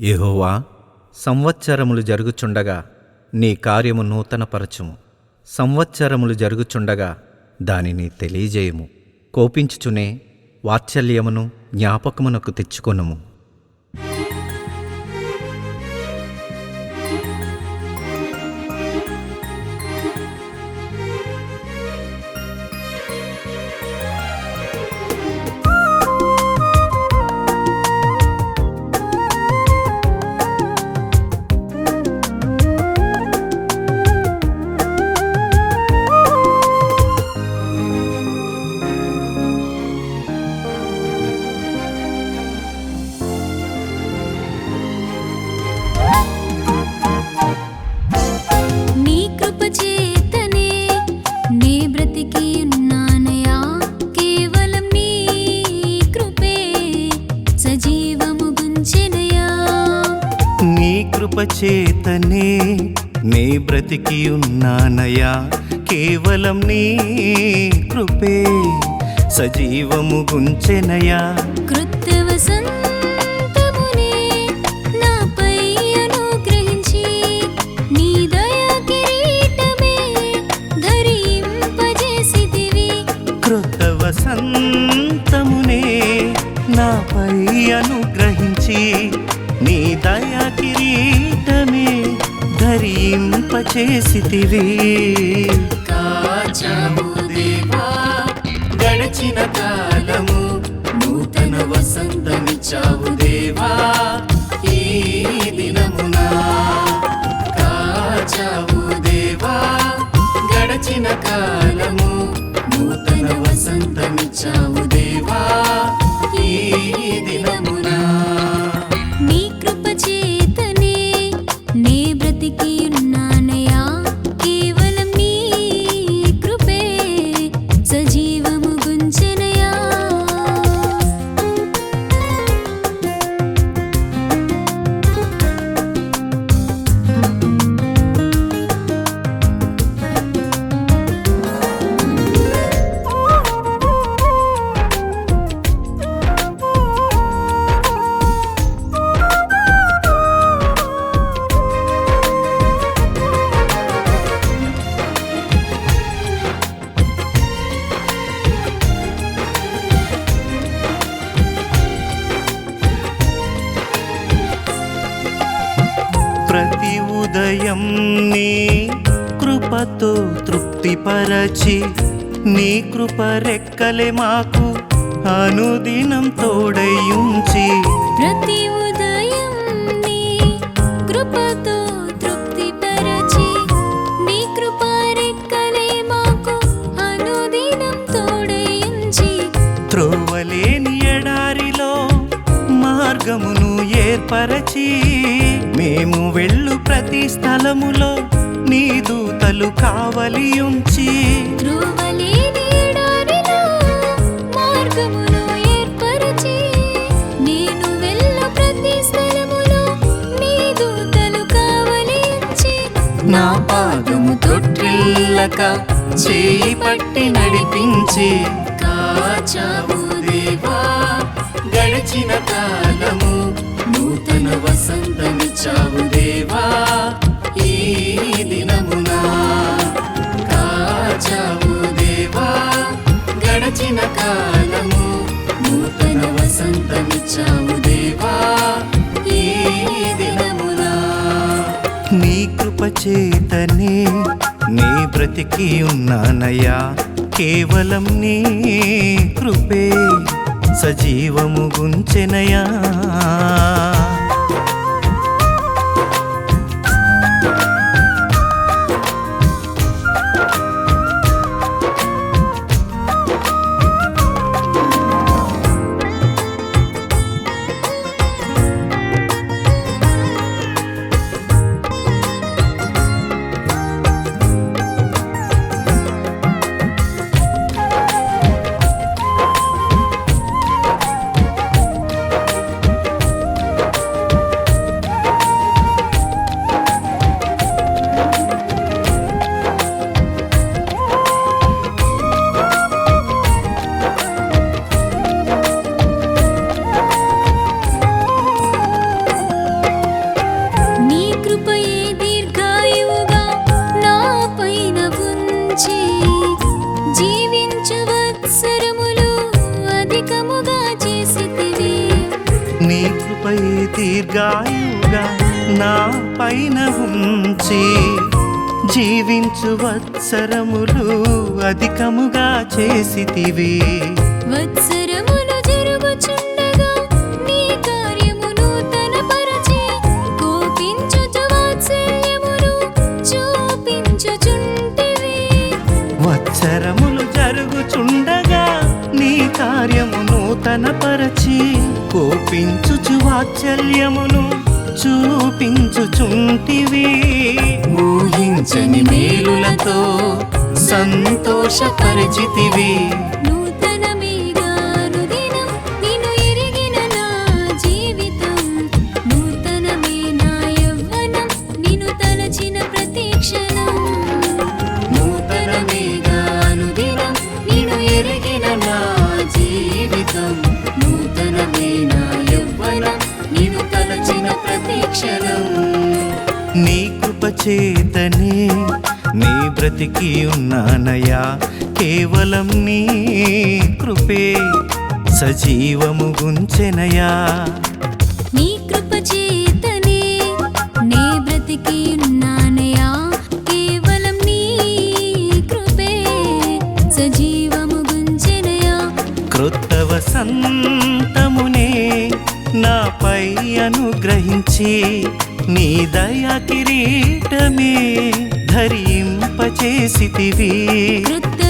యెహోవా సంవత్సరములు జరుగుచుండగా నీ కార్యము నూతనపరచుము. సంవత్సరములు జరుగుచుండగా దానిని తెలియజేయము. కోపించుచునే వాత్సల్యమును జ్ఞాపకమునకు తెచ్చుకొనుము. నీ కృప చేతనే నే బ్రతికి ఉన్నానయా కేవలం నీ కృపే సజీవము గుంచెనయా? కృత్యవ సంతమునే నాపై అనుగ్రహించి నీ దయా కిరీటమే ధరింపజేసిదివి కృత వసంతమునే నాపై అనుగ్రహించి నీ దయా కిరీటమే ధరింపచేసితివి కాచాము గడచిన కాలము నూతన వసంతమిచ్చావు దేవా. ఈ దినమునా కాచావు దేవా గడచిన కాలము నూతన వసంతమిచ్చావు ఉదయం నీ కృపతో తృప్తిపరచి నీ కృప రెక్కలే మాకు అనుదినం తోడయుంచి ప్రతి ఉదయం నీ కృపతో తృప్తిపరచి నీ కృప రెక్కలే మాకు అనుదినం తోడయించి త్రోవలేని ఎడారిలో మార్గమును ఏర్పరచి మేము వెళ్ళు ప్రతి స్థలములో నీ దూతలు కావలి ఉంచి. నా పాదము తొట్టిల్లక చేయి పట్టి నడిపించి. కాచావు దేవా గడిచిన కాలము నూతన వసంతమిచ్చావు దేవా ఈ దినమునా కాచావు దేవా గడచిన కాలము నూతన వసంతమిచ్చావు దేవా ఈ దినమునా. నీ కృప చేతనే నీ బ్రతికి ఉన్నానయ్యా కేవలం నీ కృపే సజీవము గుంచెనయా నాపై దీర్ఘాయుగా నా పైన ఉంచి జీవించు వత్సరములు అధికముగా చేసితివి. వత్సరములు జరుగుచుండగా నీ కార్యమును తనపరచి కోపించుచు వాత్సల్యమును చూపించుచుంటివి. వత్సరములు జరుగుచుండగా నీ కార్యము నూతనపరచి కోపించుచు వాత్సల్యమును చూపించుచుంటివి. ఊహించని మేలులతో సంతోషపరిచితివి. ప్రతీక్షణం నీ కృప చేతనే నీ బ్రతికి ఉన్నానయా కేవలం నీ కృపే సజీవము గుంచెనయా నీ కృప చేతనే నే బ్రతికి ఉన్నానయా కేవలం నీ కృపే సజీవము గుంచెనయా క్రొత్త వసంతమునే నాపై అనుగ్రహించి నీ దయా కిరీటమే ధరింపచేసితివి. కృత్త